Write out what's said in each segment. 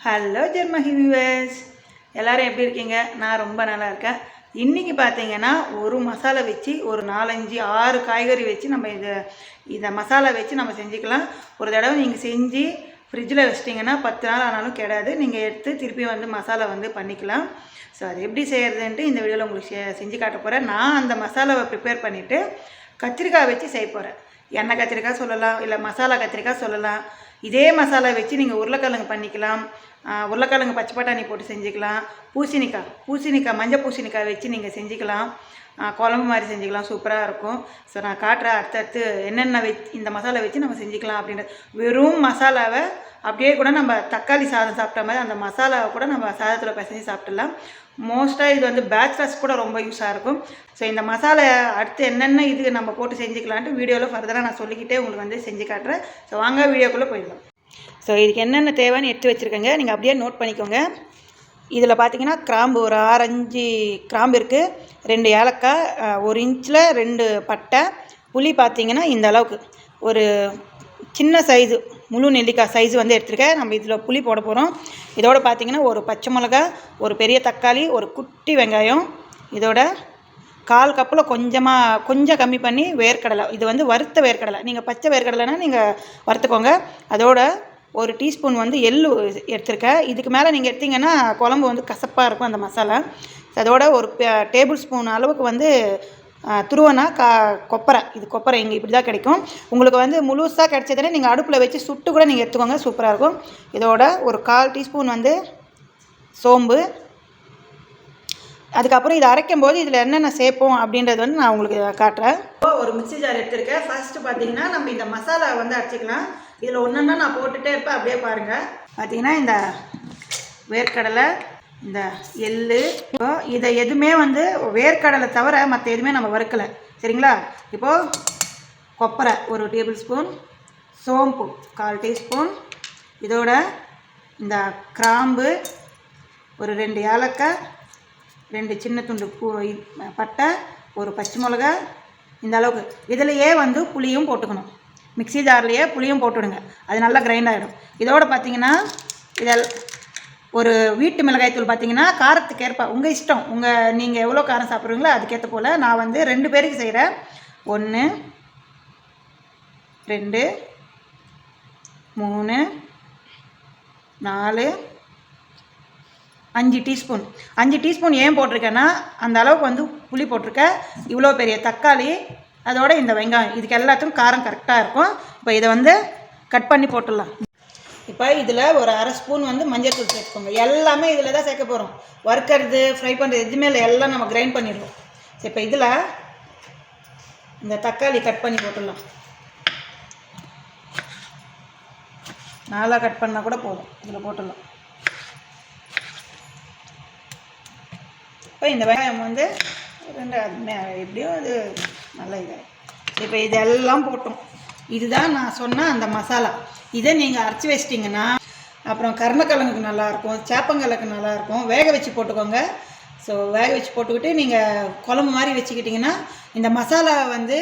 Hello ஜெர்மஹி viewers எல்லோரும் எப்படி இருக்கீங்க? நான் ரொம்ப நல்லா இருக்கேன். இன்றைக்கி பார்த்தீங்கன்னா ஒரு மசாலா வச்சு ஒரு நாலஞ்சு ஆறு காய்கறி வச்சு நம்ம இதை இதை மசாலா வச்சு நம்ம செஞ்சுக்கலாம். ஒரு தடவை நீங்கள் செஞ்சு ஃப்ரிட்ஜில் வச்சிட்டிங்கன்னா பத்து நாள் ஆனாலும் கிடையாது நீங்கள் எடுத்து திருப்பி வந்து மசாலா வந்து பண்ணிக்கலாம். ஸோ அது எப்படி செய்கிறதுன்ட்டு இந்த வீடியோவில் உங்களுக்கு செ- செஞ்சு காட்ட போகிறேன் நான் அந்த மசாலாவை ப்ரிப்பேர் பண்ணிவிட்டு கத்திரிக்காய் வச்சு செய்ய போகிறேன் எண்ணெய் கத்திரிக்காய் சொல்லலாம் இல்லை மசாலா கத்திரிக்காய் சொல்லலாம். இதே மசாலா வச்சு நீங்கள் உருளைக்கிழங்கு பண்ணிக்கலாம். உருளைக்கிழங்கு பச்சை பட்டாணி போட்டு செஞ்சுக்கலாம். பூசணிக்காய் பூசணிக்காய் மஞ்சள் பூசணிக்காய் வச்சு நீங்கள் செஞ்சுக்கலாம். குழம்பு மாதிரி செஞ்சுக்கலாம். சூப்பராக இருக்கும். ஸோ நான் காட்டுற அடுத்தடுத்து என்னென்ன வச்சு இந்த மசாலா வச்சு நம்ம செஞ்சுக்கலாம் அப்படின்ற வெறும் மசாலாவை அப்படியே கூட நம்ம தக்காளி சாதம் சாப்பிட்ட மாதிரி அந்த மசாலாவை கூட நம்ம சாதத்தில் பிசைஞ்சு சாப்பிட்டுலாம் மோஸ்ட்டாக இது வந்து பேச்சுலர்ஸ் கூட ரொம்ப யூஸாக இருக்கும். ஸோ இந்த மசாலா அடுத்து என்னென்ன இது நம்ம போட்டு செஞ்சுக்கலான்ட்டு வீடியோவில் ஃபர்தராக நான் சொல்லிக்கிட்டே உங்களுக்கு வந்து செஞ்சு காட்டுறேன். ஸோ வாங்க வீடியோக்குள்ளே போயிடலாம். ஸோ இதுக்கு என்னென்ன தேவைன்னு எடுத்து வச்சுருக்கேங்க. நீங்கள் அப்படியே நோட் பண்ணிக்கோங்க. இதில் பார்த்தீங்கன்னா கிராம்பு ஒரு ஆரஞ்சு கிராம்பு இருக்குது ரெண்டு ஏலக்காய் ஒரு இன்ச்சில் ரெண்டு பட்டை. புளி பார்த்தீங்கன்னா இந்த அளவுக்கு. ஒரு சின்ன சைஸு முழு நெல்லிக்காய் சைஸ் வந்து எடுத்துருக்கேன். நம்ம இதில் புளி போட போகிறோம் இதோட பார்த்தீங்கன்னா ஒரு பச்சை மிளகா ஒரு பெரிய தக்காளி ஒரு குட்டி வெங்காயம் இதோட கால் கப்பில் கொஞ்சமாக கொஞ்சம் கம்மி பண்ணி வேர்க்கடலை. இது வந்து வறுத்த வேர்க்கடலை. நீங்கள் பச்சை வேர்க்கடலைனா நீங்கள் வறுத்துக்கோங்க. அதோட ஒரு டீஸ்பூன் வந்து எள்ளு எடுத்திருக்கேன். இதுக்கு மேலே நீங்கள் எடுத்திங்கன்னா குழம்பு வந்து கசப்பாக இருக்கும் அந்த மசாலா. அதோட ஒரு டேபிள் ஸ்பூன் அளவுக்கு வந்து துருவனா கா கொப்பரை. இது கொப்பரை இங்கே இப்படி தான் கிடைக்கும். உங்களுக்கு வந்து முழுசாக கிடைச்சதுன்னா நீங்கள் அடுப்பில் வச்சு சுட்டு கூட நீங்கள் எடுத்துக்கோங்க. சூப்பராக இருக்கும். இதோட ஒரு கால் டீஸ்பூன் வந்து சோம்பு. அதுக்கப்புறம் இதை அரைக்கும் போது இதில் என்னென்ன சேர்ப்போம் அப்படின்றது வந்து நான் உங்களுக்கு காட்டுறேன். இப்போ ஒரு மிக்சி ஜார் எடுத்திருக்கேன். ஃபர்ஸ்ட்டு பார்த்தீங்கன்னா நம்ம இந்த மசாலா வந்து அரைச்சிக்கலாம். இதில் ஒன்றுன்னா நான் போட்டுகிட்டே இருப்பேன். அப்படியே பாருங்கள் பார்த்தீங்கன்னா இந்த வேர்க்கடலை இந்த எள்ளு இப்போ இதை எதுவுமே வந்து வேர்க்கடலை தவிர மற்ற எதுவுமே நம்ம வறுக்கலை. சரிங்களா? இப்போது கொப்பரை ஒரு டேபிள் ஸ்பூன் சோம்பு கால் டீஸ்பூன் இதோட இந்த கிராம்பு ஒரு ரெண்டு ஏலக்காய் ரெண்டு சின்ன துண்டு பூ பட்டை ஒரு பச்சை மிளகா இந்த அளவுக்கு. இதிலையே வந்து புளியும் போட்டுக்கணும். மிக்ஸி ஜார்லேயே புளியும் போட்டுவிடுங்க. அது நல்லா கிரைண்ட் ஆகிடும் இதோட பார்த்தீங்கன்னா இதில் ஒரு வீட்டு மிளகாய் தூள் பார்த்தீங்கன்னா காரத்துக்கு ஏற்ப உங்கள் இஷ்டம். உங்கள் நீங்கள் எவ்வளோ காரம் சாப்பிட்றீங்களோ அதுக்கேற்ற போல் நான் வந்து ரெண்டு பேருக்கு செய்கிறேன் ஒன்று ரெண்டு மூணு நாலு அஞ்சு டீஸ்பூன். அஞ்சு டீஸ்பூன் ஏன் போட்டிருக்கேன்னா அந்த அளவுக்கு வந்து புளி போட்டிருக்கேன் இவ்வளோ பெரிய தக்காளி அதோட இந்த வெங்காயம் இதுக்கு எல்லாத்துக்கும் காரம் கரெக்டாக இருக்கும். இப்போ இதை வந்து கட் பண்ணி போட்டுடலாம். இப்போ இதில் ஒரு அரை ஸ்பூன் வந்து மஞ்சள் தூள் சேர்த்துக்கோங்க. எல்லாமே இதில் தான் சேர்க்க போகிறோம் வறுக்கிறது ஃப்ரை பண்ணுறது எதுவுமே இல்லை. எல்லாம் நம்ம கிரைண்ட் பண்ணிடுவோம் சரி இப்போ இதில் இந்த தக்காளி கட் பண்ணி போட்டுடலாம். நாலாக கட் பண்ணால் கூட போதும். இதில் போட்டுடலாம். இப்போ இந்த வெங்காயம் வந்து ரெண்டு எப்படியும் அது நல்ல இதாக இப்போ இதெல்லாம் போட்டோம். இதுதான் நான் சொன்ன அந்த மசாலா. இதை நீங்கள் அரைச்சி வச்சிட்டிங்கன்னா அப்புறம் கருணக்கிழங்குக்கு நல்லாயிருக்கும் சேப்பங்கிழக்கு நல்லாயிருக்கும். வேக வச்சு போட்டுக்கோங்க. ஸோ வேக வச்சு போட்டுக்கிட்டு நீங்கள் குழம்பு மாதிரி வச்சுக்கிட்டிங்கன்னா இந்த மசாலா வந்து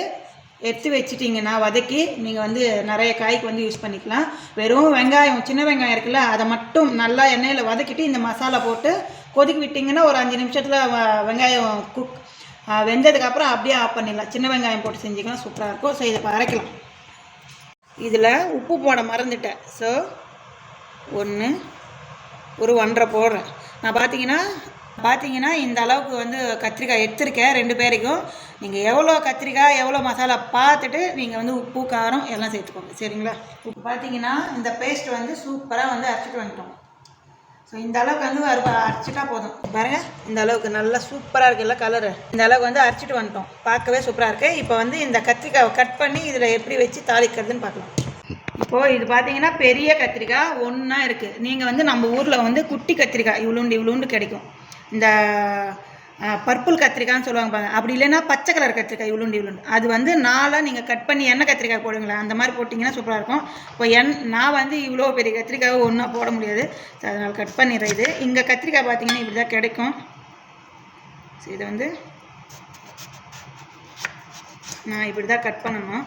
எடுத்து வச்சிட்டிங்கன்னா வதக்கி நீங்கள் வந்து நிறைய காய்க்கு வந்து யூஸ் பண்ணிக்கலாம். வெறும் வெங்காயம் சின்ன வெங்காயம் இருக்குல்ல அதை மட்டும் நல்லா எண்ணெயில் வதக்கிட்டு இந்த மசாலா போட்டு கொதிக்க விட்டிங்கன்னா ஒரு அஞ்சு நிமிஷத்தில் வெங்காயம் குக் வெந்ததுக்கப்புறம் அப்படியே ஆஃப் பண்ணிடலாம். சின்ன வெங்காயம் போட்டு செஞ்சுக்கலாம் சூப்பராக இருக்கும். ஸோ இதை இப்போ அரைக்கலாம். இதில் உப்பு போட மறந்துட்டேன். ஸோ ஒன்று ஒரு ஒன்றரை போடுறேன். நான் பார்த்தீங்கன்னா பார்த்தீங்கன்னா இந்த அளவுக்கு வந்து கத்திரிக்காய் எடுத்திருக்கேன் ரெண்டு பேருக்கும். நீங்கள் எவ்வளோ கத்திரிக்காய் எவ்வளோ மசாலா பார்த்துட்டு நீங்கள் வந்து உப்பு காரம் எல்லாம் சேர்த்துக்கோங்க. சரிங்களா? இப்போ பார்த்தீங்கன்னா இந்த பேஸ்ட் வந்து சூப்பராக வந்து அரைச்சிட்டு வந்துட்டோம். ஸோ இந்த அளவுக்கு வந்து அரை அரைச்சிட்டா போதும். பாருங்க இந்த அளவுக்கு நல்லா சூப்பராக இருக்குல்ல கலரு இந்த அளவுக்கு வந்து அரைச்சிட்டு வந்துட்டோம். பார்க்கவே சூப்பராக இருக்கு. இப்போ வந்து இந்த கத்திரிக்காவை கட் பண்ணி இதில் எப்படி வச்சு தாளிக்கிறதுன்னு பார்க்கலாம். இப்போது இது பார்த்தீங்கன்னா பெரிய கத்திரிக்காய் ஒன்றா இருக்குது நீங்கள் வந்து நம்ம ஊரில் வந்து குட்டி கத்திரிக்காய் இவ்வளோண்டு இவ்வளோண்டு கிடைக்கும். இந்த பர்பிள் கத்திரிக்காய்னு சொல்லுவாங்க பாருங்க. அப்படி இல்லைன்னா பச்சை கலர் கத்திரிக்காய் இவ்வளோண்டு உளுண்டு அது வந்து நாளாக நீங்கள் கட் பண்ணி எண்ணெய் கத்திரிக்காய் போடுங்களேன். அந்த மாதிரி போட்டிங்கன்னா சூப்பராக இருக்கும். இப்போ எண் நான் வந்து இவ்வளோ பெரிய கத்திரிக்காய் ஒன்றா போட முடியாது. ஸோ அதனால் கட் பண்ணிடுறேன் இது. இங்கே கத்திரிக்காய் பார்த்தீங்கன்னா இப்படி தான் கிடைக்கும். ஸோ இதை வந்து நான் இப்படி தான் கட் பண்ணணும்.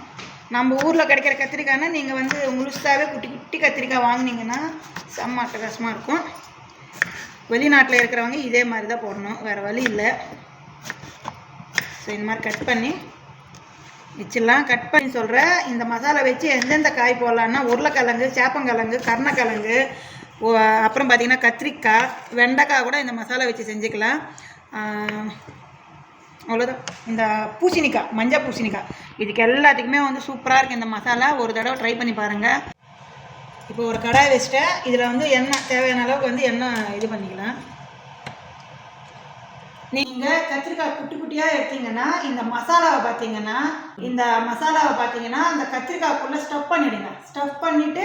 நம்ம ஊரில் கிடைக்கிற கத்திரிக்காய்னா நீங்கள் வந்து முழுசாகவே குட்டி குட்டி கத்திரிக்காய் வாங்கினீங்கன்னா செம்ம அட்டகாசமாக இருக்கும். வெளிநாட்டில் இருக்கிறவங்க இதே மாதிரி தான் போடணும். வேறு வழி இல்லை. ஸோ இந்த மாதிரி கட் பண்ணி வச்சிடலாம். கட் பண்ணி சொல்கிறேன் இந்த மசாலா வச்சு எந்தெந்த காய் போடலான்னா உருளைக்கிழங்கு சேப்பங்கிழங்கு கருணக்கிழங்கு ஓ, அப்புறம் பார்த்திங்கன்னா கத்திரிக்காய் வெண்டைக்காய் கூட இந்த மசாலா வச்சு செஞ்சுக்கலாம். அவ்வளோதான் இந்த பூசணிக்காய் மஞ்சள் பூசணிக்காய். இதுக்கு எல்லாத்துக்குமே வந்து சூப்பராக இருக்குது இந்த மசாலா. ஒரு தடவை ட்ரை பண்ணி பாருங்கள் இப்போ ஒரு கடாய் வச்சுட்டேன் இதில் வந்து எண்ணெய் தேவையான அளவுக்கு வந்து எண்ணெய் இது பண்ணிக்கலாம். நீங்கள் கத்திரிக்காய் குட்டி குட்டியாக எடுத்தீங்கன்னா இந்த மசாலாவை பார்த்தீங்கன்னா இந்த மசாலாவை பார்த்தீங்கன்னா அந்த கத்திரிக்காய்க்குள்ளே ஸ்டஃப் பண்ணிவிடுங்க ஸ்டஃப் பண்ணிவிட்டு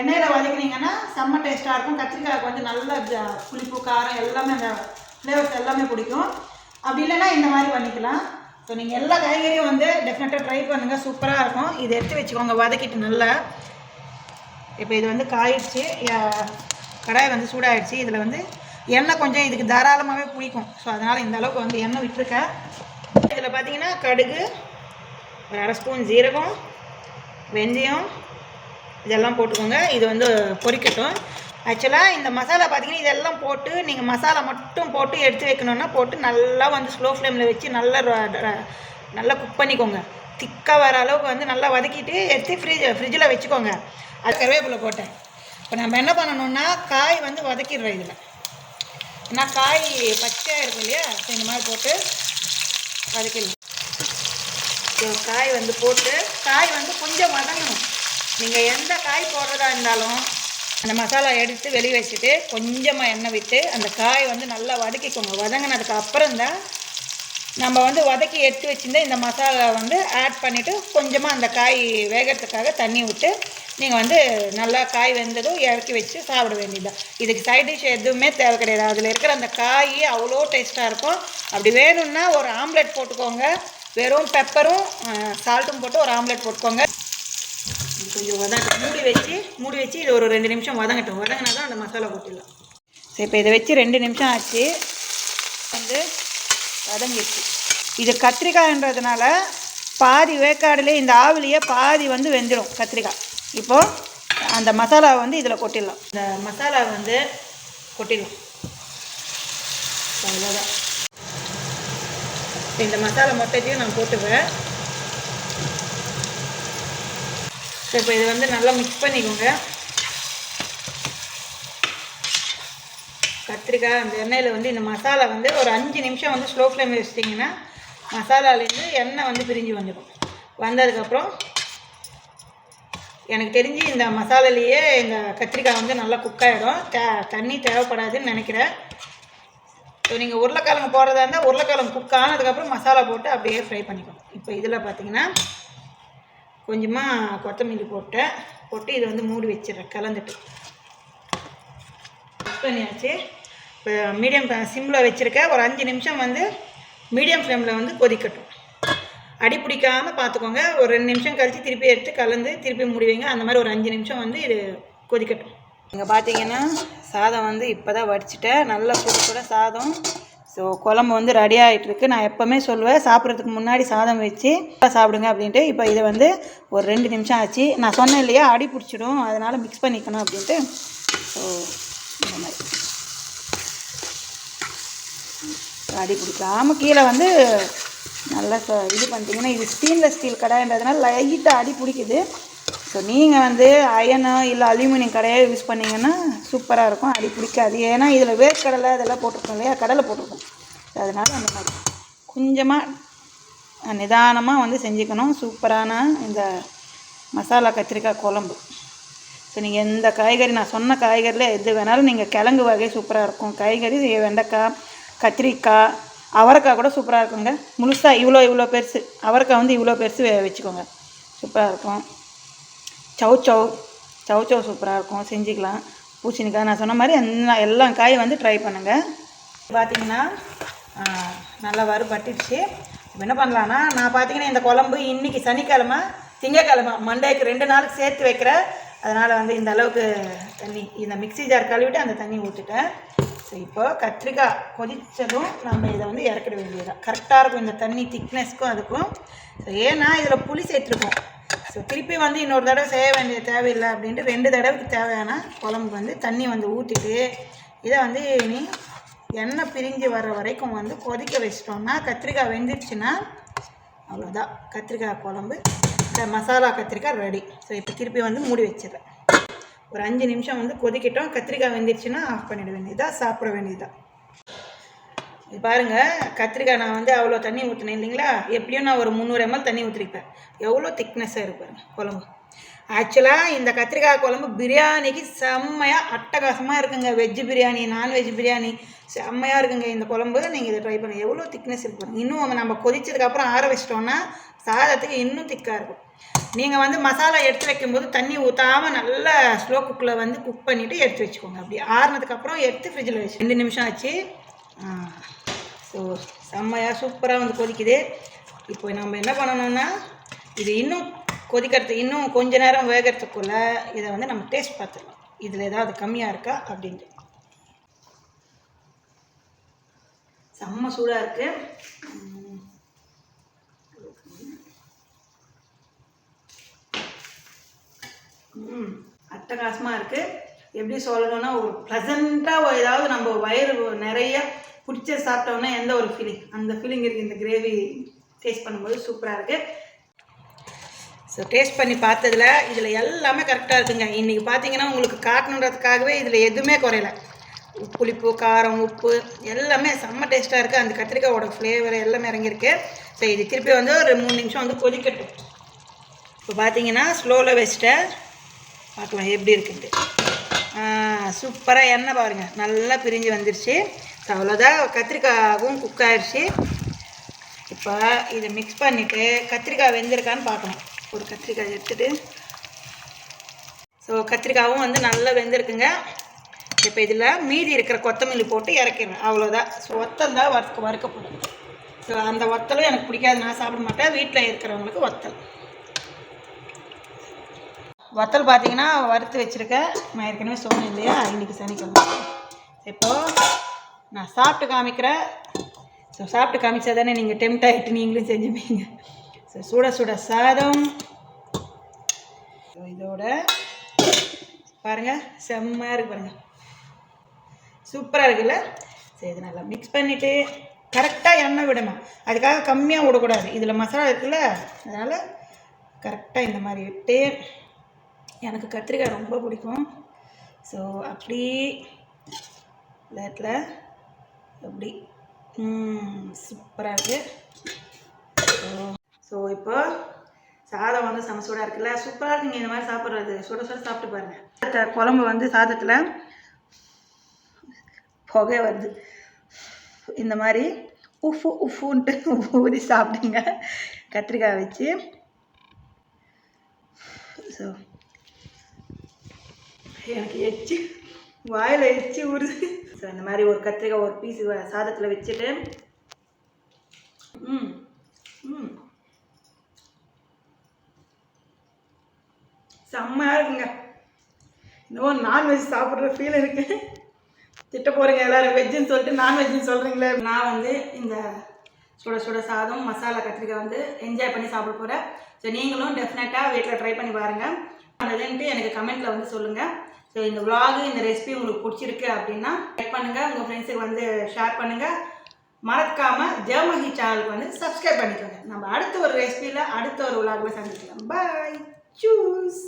எண்ணெயில் வதக்கினீங்கன்னா செம்ம டேஸ்ட்டாக இருக்கும். கத்திரிக்காய்க்கு வந்து நல்ல புளிப்பு காரம் எல்லாமே அந்த ஃப்ளேவர்ஸ் எல்லாமே பிடிக்கும். அப்படி இல்லைன்னா இந்த மாதிரி பண்ணிக்கலாம். ஸோ நீங்கள் எல்லா காய்கறியும் வந்து டெஃபினட்டாக ட்ரை பண்ணுங்கள் சூப்பராக இருக்கும். இதை எடுத்து வச்சுக்கோங்க. வதக்கிட்டு நல்லா. இப்போ இது வந்து காயிடுச்சு கடாய் வந்து சூடாகிடுச்சு இதில் வந்து எண்ணெய் கொஞ்சம் இதுக்கு தாராளமாகவே பிடிக்கும் ஸோ அதனால் இந்த அளவுக்கு வந்து எண்ணெய் விட்டுருக்கேன். இதில் பார்த்தீங்கன்னா கடுகு ஒரு அரை ஸ்பூன் ஜீரகம் வெந்தயம் இதெல்லாம் போட்டுக்கோங்க. இது வந்து பொரிக்கட்டும் ஆக்சுவலாக இந்த மசாலா பார்த்தீங்கன்னா இதெல்லாம் போட்டு நீங்கள் மசாலா மட்டும் போட்டு எடுத்து வைக்கணுன்னா போட்டு நல்லா வந்து ஸ்லோ ஃப்ளேமில் வச்சு நல்லா ர- நல்லா குக் பண்ணிக்கோங்க. திக்காக வர அளவுக்கு வந்து நல்லா வதக்கிட்டு எடுத்து ஃப்ரிட்ஜ் ஃப்ரிட்ஜில் வச்சுக்கோங்க. அது கருவேப்பிலை போட்டேன். இப்போ நம்ம என்ன பண்ணணும்னா காய் வந்து வதக்கிடுறோம் இதில். ஏன்னா காய் பச்சையாக இருக்கும் இல்லையா? ஸோ இந்த மாதிரி போட்டு வதக்கிடலாம். ஸோ காய் வந்து போட்டு காய் வந்து கொஞ்சம் வதங்கணும். நீங்கள் எந்த காய் போடுறதா இருந்தாலும் அந்த மசாலா எடுத்து வெளியே வச்சுட்டு கொஞ்சமாக எண்ணெய் விட்டு அந்த காய் வந்து நல்லா வதக்கிக்கோங்க. வதங்கினதுக்கு அப்புறம்தான் நம்ம வந்து வதக்கி எடுத்து வச்சிருந்தா இந்த மசாலா வந்து ஆட் பண்ணிவிட்டு கொஞ்சமாக அந்த காய் வேகிறதுக்காக தண்ணி விட்டு நீங்கள் வந்து நல்லா காய் வெந்ததும் இறக்கி வச்சு சாப்பிட வேண்டியதுதான். இதுக்கு சைட் டிஷ் எதுவுமே தேவை கிடையாது. அதில் இருக்கிற அந்த காய் அவ்வளோ டேஸ்ட்டாக இருக்கும். அப்படி வேணும்னா ஒரு ஆம்லெட் போட்டுக்கோங்க. வெறும் பெப்பரும் சால்ட்டும் போட்டு ஒரு ஆம்லெட் போட்டுக்கோங்க. கொஞ்சம் வதங்க மூடி வச்சு மூடி வச்சு இது ஒரு ரெண்டு நிமிஷம் வதங்கட்டும். வதங்கினா தான் அந்த மசாலா போட்டுடலாம் சரி இப்போ இதை வச்சு ரெண்டு நிமிஷம் ஆச்சு. வந்து வதங்கிடுச்சு. இது கத்திரிக்காய்ன்றதுனால பாதி வேக்காடுலேயே இந்த ஆவிலேயே பாதி வந்து வெந்துடும் கத்திரிக்காய். இப்போது அந்த மசாலாவை வந்து இதில் கொட்டிடலாம். இந்த மசாலா வந்து கொட்டிடலாம். அவ்வளோதான் இப்போ இந்த மசாலா மொத்தத்தையும் நான் போட்டுவேன் இப்போ இது வந்து நல்லா மிக்ஸ் பண்ணிக்கோங்க. கத்திரிக்காய் அந்த எண்ணெயில் வந்து இந்த மசாலா வந்து ஒரு அஞ்சு நிமிஷம் வந்து ஸ்லோ ஃப்ளேமில் வச்சிட்டிங்கன்னா மசாலாலேருந்து எண்ணெய் வந்து பிரிஞ்சு வந்துடும். வந்ததுக்கப்புறம் எனக்கு தெரிஞ்சு இந்த மசாலாலேயே இந்த கத்திரிக்காய் வந்து நல்லா குக் ஆகிடும் தே தண்ணி தேவைப்படாதுன்னு நினைக்கிறேன். ஸோ நீங்கள் உருளைக்கிழங்கு போடுறதா இருந்தால் உருளைக்கிழங்கு குக் ஆனதுக்கப்புறம் மசாலா போட்டு அப்படியே ஃப்ரை பண்ணிக்கணும் இப்போ இதில் பார்த்தீங்கன்னா கொஞ்சமாக கொத்தமல்லி போட்டேன் போட்டு இதை வந்து மூடி வச்சிடுறேன் கலந்துட்டு. குக் பண்ணியாச்சு. இப்போ மீடியம் சிம்மில் வச்சுருக்கேன். ஒரு அஞ்சு நிமிஷம் வந்து மீடியம் ஃப்ளேமில் வந்து கொதிக்கட்டும். அடி பிடிக்காமல் பார்த்துக்கோங்க. ஒரு ரெண்டு நிமிஷம் கழித்து திருப்பி எடுத்து கலந்து திருப்பி முடிவீங்க அந்த மாதிரி ஒரு அஞ்சு நிமிஷம் வந்து இது கொதிக்கட்டும். இங்கே பார்த்தீங்கன்னா சாதம் வந்து இப்போ தான் வடிச்சிட்டேன். நல்ல கூட கூட சாதம். ஸோ குழம்பு வந்து ரெடி ஆகிட்டுருக்கு நான் எப்போவுமே சொல்லுவேன் சாப்பிட்றதுக்கு முன்னாடி சாதம் வச்சு சாப்பிடுங்க அப்படின்ட்டு. இப்போ இதை வந்து ஒரு ரெண்டு நிமிஷம் ஆச்சு. நான் சொன்னேன் இல்லையா அடி பிடிச்சிடும். அதனால் மிக்ஸ் பண்ணிக்கணும் அப்படின்ட்டு. ஸோ இந்த மாதிரி. அடி பிடிக்காமல் கீழே வந்து நல்லா ச- இது பண்ணிட்டீங்கன்னா இது ஸ்டீன்லெஸ் ஸ்டீல் கடாயின்றதுனால லைட்டாக அடி பிடிக்குது. ஸோ நீங்கள் வந்து அயனோ இல்லை அலுமினியம் கடையோ யூஸ் பண்ணிங்கன்னா சூப்பராக இருக்கும். அடி பிடிக்காது. ஏன்னா இதில் வேர்க்கடலை இதெல்லாம் போட்டிருக்கோம் இல்லையா? கடலை போட்டிருக்கோம். அதனால் அந்த மாதிரி. கொஞ்சமாக நிதானமாக வந்து செஞ்சுக்கணும். சூப்பரான இந்த மசாலா கத்திரிக்காய் குழம்பு. ஸோ நீங்கள் எந்த காய்கறி நான் சொன்ன காய்கறியில் எது வேணாலும் நீங்கள் கிழங்கு வகை சூப்பராக இருக்கும். காய்கறி வெண்டைக்காய் கத்திரிக்காய் அவரைக்காய் கூட சூப்பராக இருக்குங்க. முழுசாக இவ்வளோ இவ்வளோ பெருசு. அவரைக்காய் வந்து இவ்வளோ பெருசு வச்சுக்கோங்க. சூப்பராக இருக்கும். சவு சவு சவு சவு சூப்பராக இருக்கும். செஞ்சுக்கலாம். பூசணிக்காய் நான் சொன்ன மாதிரி எல்லா எல்லா காயும் வந்து ட்ரை பண்ணுங்கள் பார்த்தீங்கன்னா நல்லா வறுபட்டுடுச்சு. என்ன பண்ணலான்னா நான் பார்த்தீங்கன்னா இந்த குழம்பு இன்றைக்கி சனிக்கிழமை திங்கக்கிழமை மண்டேக்கு ரெண்டு நாளுக்கு சேர்த்து வைக்கிறேன். அதனால் வந்து இந்த அளவுக்கு தண்ணி இந்த மிக்ஸி ஜார் கழுவிட்டு அந்த தண்ணி ஊற்றிட்டேன் ஸோ இப்போ கத்திரிக்காய் கொதித்ததும் நம்ம இதை வந்து இறக்கிட வேண்டியதுதான். கரெக்டாக இருக்கும் இந்த தண்ணி திக்னஸ்க்கும் அதுக்கும். ஸோ ஏன்னா இதில் புளி சேர்த்துருக்கோம். ஸோ திருப்பி வந்து இன்னொரு தடவை செய்ய வேண்டிய தேவையில்லை அப்படின்ட்டு ரெண்டு தடவைக்கு தேவையான குழம்பு வந்து தண்ணி வந்து ஊற்றிட்டு இதை வந்து நீ எண்ணெய் பிரிஞ்சு வர்ற வரைக்கும் வந்து கொதிக்க வச்சிட்டோம்னா கத்திரிக்காய் வெந்துடுச்சுன்னா அவ்வளோதான் கத்திரிக்காய் குழம்பு இந்த மசாலா கத்திரிக்காய் ரெடி ஸோ இப்போ திருப்பி வந்து மூடி வச்சிடுறேன். ஒரு அஞ்சு நிமிஷம் வந்து கொதிக்கிட்டோம் கத்திரிக்காய் வெந்துருச்சுன்னா ஆஃப் பண்ணிட வேண்டியதா சாப்பிட வேண்டியதாக இது பாருங்க கத்திரிக்காய் நான் வந்து அவ்வளோ தண்ணி ஊற்றினேன் இல்லைங்களா? எப்படியும் நான் ஒரு முந்நூறு எம்எல் தண்ணி ஊற்றிருப்பேன் எவ்வளோ திக்னஸாக இருப்பாருங்க குழம்பு. ஆக்சுவலாக இந்த கத்திரிக்காய் குழம்பு பிரியாணிக்கு செம்மையாக அட்டகாசமாக இருக்குங்க. வெஜ்ஜு பிரியாணி நான்வெஜ் பிரியாணி செம்மையாக இருக்குங்க இந்த குழம்பு. நீங்கள் இதை ட்ரை பண்ணுங்கள் எவ்வளோ திக்னஸ் இருக்கும் இன்னும் நம்ம கொதிச்சதுக்கப்புறம் ஆற வச்சிட்டோன்னா சாதத்துக்கு இன்னும் திக்காக இருக்கும். நீங்கள் வந்து மசாலா எடுத்து வைக்கும்போது தண்ணி ஊற்றாமல் நல்லா ஸ்லோ குக்கில் வந்து குக் பண்ணிவிட்டு எடுத்து வச்சுக்கோங்க. அப்படி ஆறுனதுக்கப்புறம் எடுத்து ஃப்ரிட்ஜில் வச்சு ரெண்டு நிமிஷம் ஆச்சு. ஸோ செம்மையாக சூப்பராக வந்து கொதிக்குது. இப்போ நம்ம என்ன பண்ணணும்னா இது இன்னும் கொதிக்கிறது இன்னும் கொஞ்ச நேரம் வேகிறதுக்குள்ள இதை வந்து நம்ம டேஸ்ட் பார்த்துக்கலாம். இதில் ஏதாவது கம்மியாக இருக்கா அப்படின்ட்டு. செம்ம சூடாக இருக்குது ம் அட்டகாசமாக இருக்குது எப்படி சொல்லணும்னா ஒரு ப்ளசண்ட்டாக ஏதாவது நம்ம வயிறு நிறைய பிடிச்ச சாப்பிட்டோம்னா எந்த ஒரு ஃபீலிங் அந்த ஃபீலிங் இருக்குது இந்த கிரேவி டேஸ்ட் பண்ணும்போது சூப்பராக இருக்குது ஸோ டேஸ்ட் பண்ணி பார்த்ததுல இதில் எல்லாமே கரெக்டாக இருக்குங்க. இன்றைக்கி பார்த்தீங்கன்னா உங்களுக்கு காட்டணுன்றதுக்காகவே இதில் எதுவுமே குறையல. புளிப்பு காரம் உப்பு எல்லாமே செம்ம டேஸ்ட்டாக இருக்குது அந்த கத்திரிக்காயோட ஃப்ளேவர் எல்லாமே இறங்கியிருக்கு. ஸோ இது திருப்பி வந்து ஒரு மூணு நிமிஷம் வந்து கொதிக்கட்டும். இப்போ பார்த்தீங்கன்னா ஸ்லோவில் வச்சுட்டேன். பார்க்கலாம் எப்படி இருக்குது சூப்பராக எண்ணெய் பாருங்கள் நல்லா பிரிஞ்சு வந்துருச்சு. அவ்வளோதான் கத்திரிக்காயும் குக் ஆயிடுச்சு இப்போ இதை மிக்ஸ் பண்ணிவிட்டு கத்திரிக்காய் வெந்திருக்கான்னு பார்க்கணும் ஒரு கத்திரிக்காய் எடுத்துட்டு. ஸோ கத்திரிக்காயும் வந்து நல்லா வெந்திருக்குங்க. இப்போ இதில் மீதி இருக்கிற கொத்தமல்லி போட்டு இறக்கிடுறேன். அவ்வளோதான் ஸோ ஒத்தல் தான் வறுக்க வறுக்கப்படும். ஸோ அந்த ஒத்தலும் எனக்கு பிடிக்காது. நான் சாப்பிட மாட்டேன். வீட்டில் இருக்கிறவங்களுக்கு ஒத்தல். வத்தல் பார்த்தீங்கன்னா வறுத்து வச்சுருக்கேன் நான் ஏற்கனவே சொன்னேன் இல்லையா? இன்றைக்கி சனிக்கிழமை. இப்போது நான் சாப்பிட்டு காமிக்கிறேன். ஸோ சாப்பிட்டு காமிச்சா தானே நீங்கள் டெம்ட் ஆகிட்டு நீங்களும் செஞ்சுப்பீங்க. ஸோ சுட சுட சாதம். ஸோ இதோட பாருங்கள் செம்மையாக இருக்குது பாருங்கள் சூப்பராக இருக்குல்ல? சரி இது நல்லா மிக்ஸ் பண்ணிவிட்டு கரெக்டாக எண்ணெய் விடணும். அதுக்காக கம்மியாக விடக்கூடாது. இதில் மசாலா இருக்குல்ல? அதனால் கரெக்டாக இந்த மாதிரி விட்டு எனக்கு கத்திரிக்காய் ரொம்ப பிடிக்கும். ஸோ அப்படி லேட்டில் அப்படி சூப்பராக இருக்குது ஸோ ஸோ இப்போ சாதம் வந்து செம சூடாக இருக்குல்ல? சூப்பராக இருக்குங்க இந்த மாதிரி சாப்பிட்றது. சுட சுட சாப்பிட்டு பாருங்கள் குழம்பு வந்து சாதத்தில் புகை வருது. இந்த மாதிரி உஃபு உஃபுன்ட்டு ஊறி சாப்பிடுங்க. கத்திரிக்காய் வச்சு. ஸோ எனக்கு எச்சு வாயில் எச்சு உருது ஸோ இந்த மாதிரி ஒரு கத்திரிக்காய் ஒரு பீஸ் சாதத்தில் வச்சுட்டு ம் ம். செம்மையாக இருக்குங்க. இன்னும் நான்வெஜ் சாப்பிட்ற ஃபீல் இருக்கு. திட்ட போகிறீங்க எல்லோரும் வெஜ்ஜுன்னு சொல்லிட்டு நான்வெஜ்ஜுன்னு சொல்கிறீங்களே நான் வந்து இந்த சுட சுட சாதம் மசாலா கத்திரிக்காய் வந்து என்ஜாய் பண்ணி சாப்பிட போகிறேன் ஸோ நீங்களும் டெஃபினட்டாக வீட்டில் ட்ரை பண்ணி பாருங்கள் அதுன்ட்டு எனக்கு கமெண்ட்டில் வந்து சொல்லுங்கள் ஸோ இந்த விலாகு இந்த ரெசிபி உங்களுக்கு பிடிச்சிருக்கு அப்படின்னா லைக் பண்ணுங்கள் உங்கள் ஃப்ரெண்ட்ஸுக்கு வந்து ஷேர் பண்ணுங்கள் மறக்காமல் ஜெயமகி சேனலுக்கு வந்து சப்ஸ்கிரைப் பண்ணிக்கோங்க. நம்ம அடுத்த ஒரு ரெசிபியில் அடுத்த ஒரு விலாகில் சந்திக்கலாம். பாய் சூஸ்